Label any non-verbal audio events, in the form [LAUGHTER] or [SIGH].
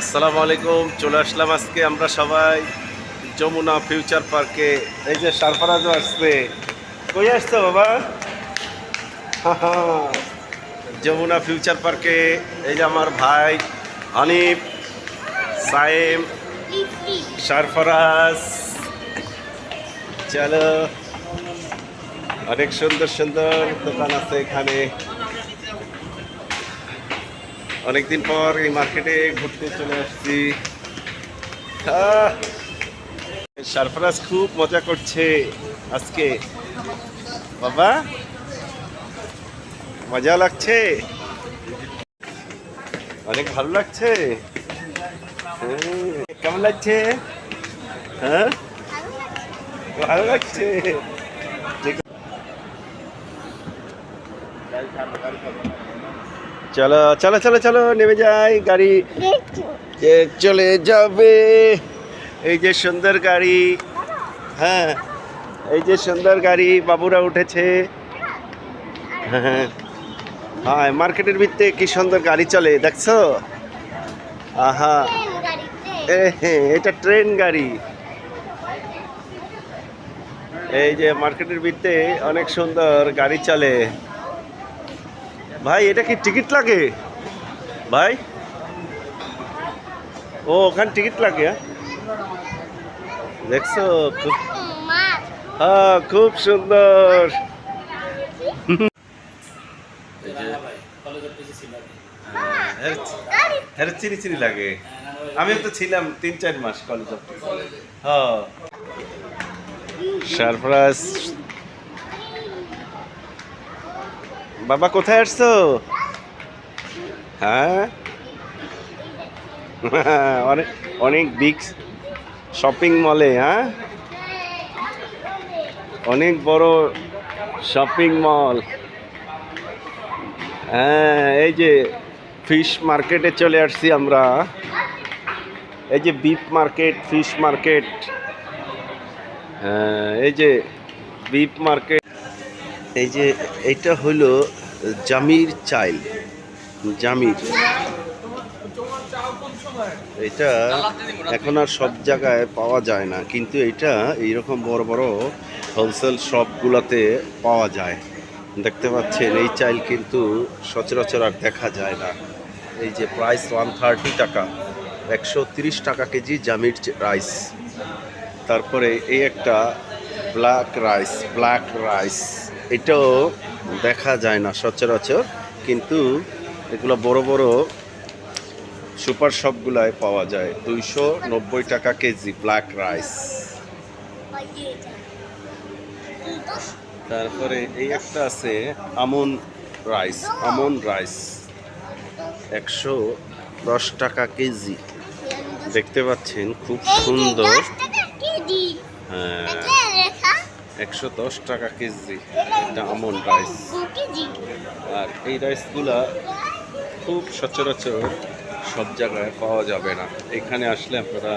আসসালামু আলাইকুম, চলে আসলাম আজকে আমরা সবাই যমুনা ফিউচার পার্কে। এই যে সারফারাজও আসছে। কই আসছো বাবা? যমুনা ফিউচার পার্কে, এই যে আমার ভাই হানিফ সাইম সারফরাজ। চলো। অনেক সুন্দর সুন্দর দোকান আছে এখানে। অনেকদিন পর এই মার্কেটে ঘুরতে চলে আসছি। সারফরাজ খুব মজা করছে আজকে। বাবা মজা লাগছে? অনেক ভালো লাগছে? হ্যাঁ, কেমন লাগছে? হ্যাঁ? ভালো লাগছে। ঠিক চলো চলো চলো চলো নেমে যাই গাড়ি। চলে যাবে। এই যে সুন্দর গাড়ি। হ্যাঁ এই যে সুন্দর গাড়ি বাবুরা উঠেছে। হ্যাঁ হ্যাঁ মার্কেটের ভিত্তে কি সুন্দর গাড়ি চলে দেখছ? আহা। এটা ট্রেন গাড়ি। এই যে মার্কেটের ভিত্তে অনেক সুন্দর গাড়ি চলে। ভাই, এটা কি টিকিট লাগে? ভাই? ও, ওখানে টিকিট লাগে হ্যাঁ? দেখছ, খুব হ্যাঁ খুব সুন্দর। হ্যাঁ চিনি চিনি লাগে। আমিও তো ছিলাম তিন, চার মাস কলেজ হ্যাঁ। সারপ্রাইজ। বাবা কোথায় আসছো? হ্যাঁ? [LAUGHS] অনেক অনেক বিগ শপিং মলে হ্যাঁ? অনেক বড় শপিং মল হ্যাঁ এই যে ফিশ মার্কেটে চলে আসছি আমরা। এই যে বিফ মার্কেট ফিশ মার্কেট হ্যাঁ এই যে বিফ মার্কেট এই যে এটা হলো জামির চাইল, জামির। এটা এখন আর সব জায়গায় পাওয়া যায় না, কিন্তু এটা এইরকম বড় বড় হোলসেল শপগুলোতে পাওয়া যায়। দেখতে পাচ্ছেন, এই চাইল কিন্তু সচরাচর আর দেখা যায় না। এই যে প্রাইস ওয়ান থার্টি টাকা, একশো তিরিশ টাকা কেজি জামির রাইস। তারপরে এই একটা ব্ল্যাক রাইস ব্ল্যাক রাইস। এটাও দেখা যায় না সচরাচর কিন্তু এগুলো বড় বড় সুপার শপগুলায় পাওয়া যায়। দুইশো নব্বই টাকা কেজি ব্ল্যাক রাইস। তারপরে এই একটা আছে আমন রাইস আমন রাইস। একশো দশ টাকা কেজি। দেখতে পাচ্ছেন খুব সুন্দর। হ্যাঁ একশো দশ টাকা কেজি এটা আমন রাইস আর এই রাইসগুলা খুব সচরাচর সব জায়গায় পাওয়া যাবে না। এখানে আসলে আপনারা